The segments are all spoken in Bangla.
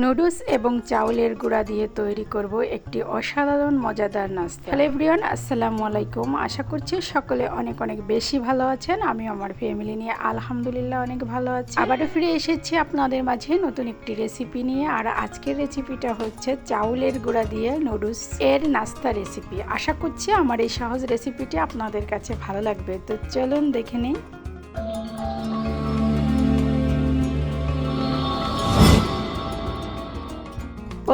নুডলস এবং চাউলের গুঁড়া দিয়ে তৈরি করব একটি অসাধারণ, মজাদার নাস্তা। হ্যালো এভরিওয়ান, আসসালামু আলাইকুম। আশা করছি সকলে অনেক অনেক বেশি ভালো আছেন। আমি আমার ফ্যামিলি নিয়ে আলহামদুলিল্লাহ অনেক ভালো আছি। আবারও ফিরে এসেছি আপনাদের মাঝে নতুন একটি রেসিপি নিয়ে। আর আজকের রেসিপিটা হচ্ছে চাউলের গুঁড়া দিয়ে নুডলস এর নাস্তা রেসিপি। আশা করছি আমার এই সহজ রেসিপিটি আপনাদের কাছে ভালো লাগবে। তো চলুন দেখে নিই।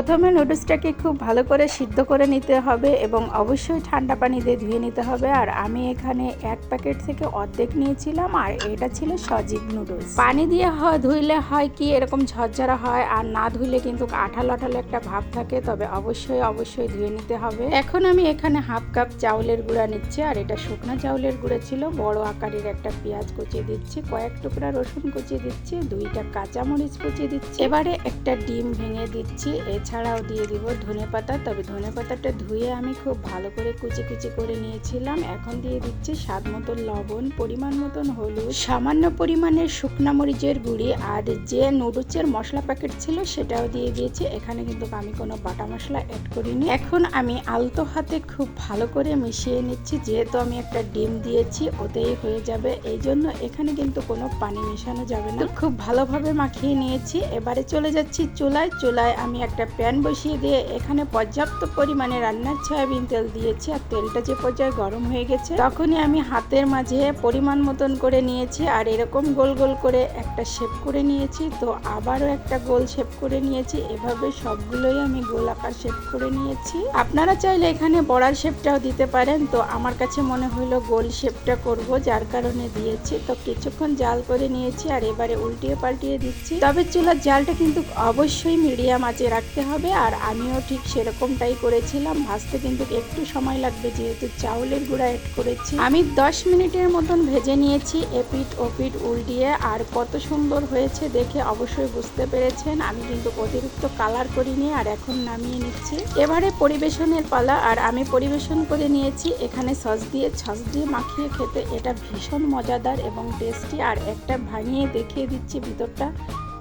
প্রথমে নুডলসটাকে খুব ভালো করে সিদ্ধ করে নিতে হবে এবং অবশ্যই ঠান্ডা পানি দিয়ে ধুয়ে নিতে হবে। আর আমি এখানে এক প্যাকেট থেকে অর্ধেক নিয়েছিলাম আর এটা ছিল সজীব নুডলস পানি দিয়ে হয় ধুইলে হয় কি এরকম ঝরঝরা হয় আর না ধুইলে কিন্তু আঠালো আঠালো একটা ভাব থাকে, তবে অবশ্যই অবশ্যই ধুয়ে নিতে হবে। এখন আমি এখানে হাফ কাপ চাউলের গুঁড়া নিচ্ছি আর এটা শুকনো চাউলের গুঁড়া ছিল, বড় আকারের একটা পেঁয়াজ কুচিয়ে দিচ্ছি, কয়েক টুকরা রসুন কুচিয়ে দিচ্ছি, দুইটা কাঁচামরিচ কুচিয়ে দিচ্ছি। এবারে একটা ডিম ভেঙে দিচ্ছি এছাড়াও দিয়ে দিব ধনে পাতা। তবে ধনে পাতাটা ধুয়ে আমি খুব ভালো করে কুচি কুচি করে নিয়েছিলাম। এখন দিয়ে দিচ্ছি স্বাদ মতো লবণ, পরিমাণ মতন হলুদ, সামান্য পরিমাণের শুকনা মরিচের গুঁড়ি আর যে নুডলসের মশলা প্যাকেট ছিল সেটাও দিয়ে দিয়েছি। এখানে কিন্তু আমি কোনো বাটা মশলা অ্যাড করিনি। এখন আমি আলতো হাতে খুব ভালো করে মিশিয়ে নিচ্ছি। যেহেতু আমি একটা ডিম দিয়েছি, ওতেই হয়ে যাবে। এই জন্য এখানে কিন্তু কোনো পানি মেশানো যাবে না। খুব ভালোভাবে মাখিয়ে নিয়েছি। এবারে চলে যাচ্ছি চুলায়। চুলায় আমি একটা প্যান বসিয়ে দিয়ে এখানে পর্যাপ্ত পরিমাণে রান্নার সয়াবিন তেল দিয়েছি আর তেলটা যে পর্যায়ে গরম হয়ে গেছে, তখনই আমি হাতের মাঝে পরিমাণ মতন করে নিয়েছি আর এরকম গোল গোল করে একটা শেপ করে নিয়েছি। তো আবারও একটা গোল শেপ করে নিয়েছি, এভাবে সবগুলোই আমি গোল আকার শেপ করে নিয়েছি। আপনারা চাইলে এখানে বড়ার শেপটাও দিতে পারেন। তো আমার কাছে মনে হলো গোল শেপটা করব, যার কারণে দিয়েছি। তো কিছুক্ষণ জাল করে নিয়েছি আর এবারে উল্টিয়ে পাল্টিয়ে দিচ্ছি। তবে চুলার জালটা কিন্তু অবশ্যই মিডিয়াম আঁচে রাখতে হবে, আর আমিও ঠিক সেরকমটাই করেছিলাম। ভাজতে কিন্তু একটু সময় লাগবে যেহেতু চাউলের গুঁড়া অ্যাড করেছি। আমি দশ মিনিটের মতন ভেজে নিয়েছি এপিট ওপিট উল্টিয়ে, আর কত সুন্দর হয়েছে দেখে অবশ্যই বুঝতে পেরেছেন। আমি কিন্তু অতিরিক্ত কালার করিনি, আর এখন নামিয়ে নিচ্ছি। এবারে পরিবেশনের পালা, আর আমি পরিবেশন করে নিয়েছি। এখানে সস দিয়ে সস দিয়ে মাখিয়ে খেতে এটা ভীষণ মজাদার এবং টেস্টি আর একটা ভাঙিয়ে দেখিয়ে দিচ্ছি ভিতরটা।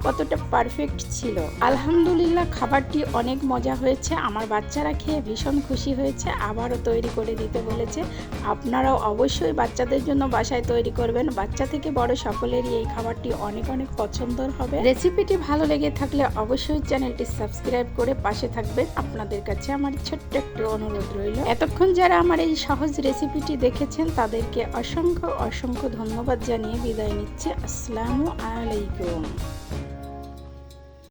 কতটা পারফেক্ট ছিল। আলহামদুলিল্লাহ, খাবারটি অনেক মজা হয়েছে। আমার বাচ্চারা খেয়ে ভীষণ খুশি হয়েছে। আবারও তৈরি করে দিতে বলেছে। আপনারাও অবশ্যই বাচ্চাদের জন্য বাসায় তৈরি করবেন। বাচ্চা থেকে বড় সকলেরই এই খাবারটি অনেক অনেক পছন্দর হবে। রেসিপিটি ভালো লেগে থাকলে অবশ্যই চ্যানেলটি সাবস্ক্রাইব করে পাশে থাকবেন। আপনাদের কাছে আমার ছোট্ট একটু অনুরোধ রইল। এতক্ষণ যারা আমার এই সহজ রেসিপিটি দেখেছেন, তাদেরকে অসংখ্য অসংখ্য ধন্যবাদ জানিয়ে বিদায় নিচ্ছে। আসসালামু আলাইকুম।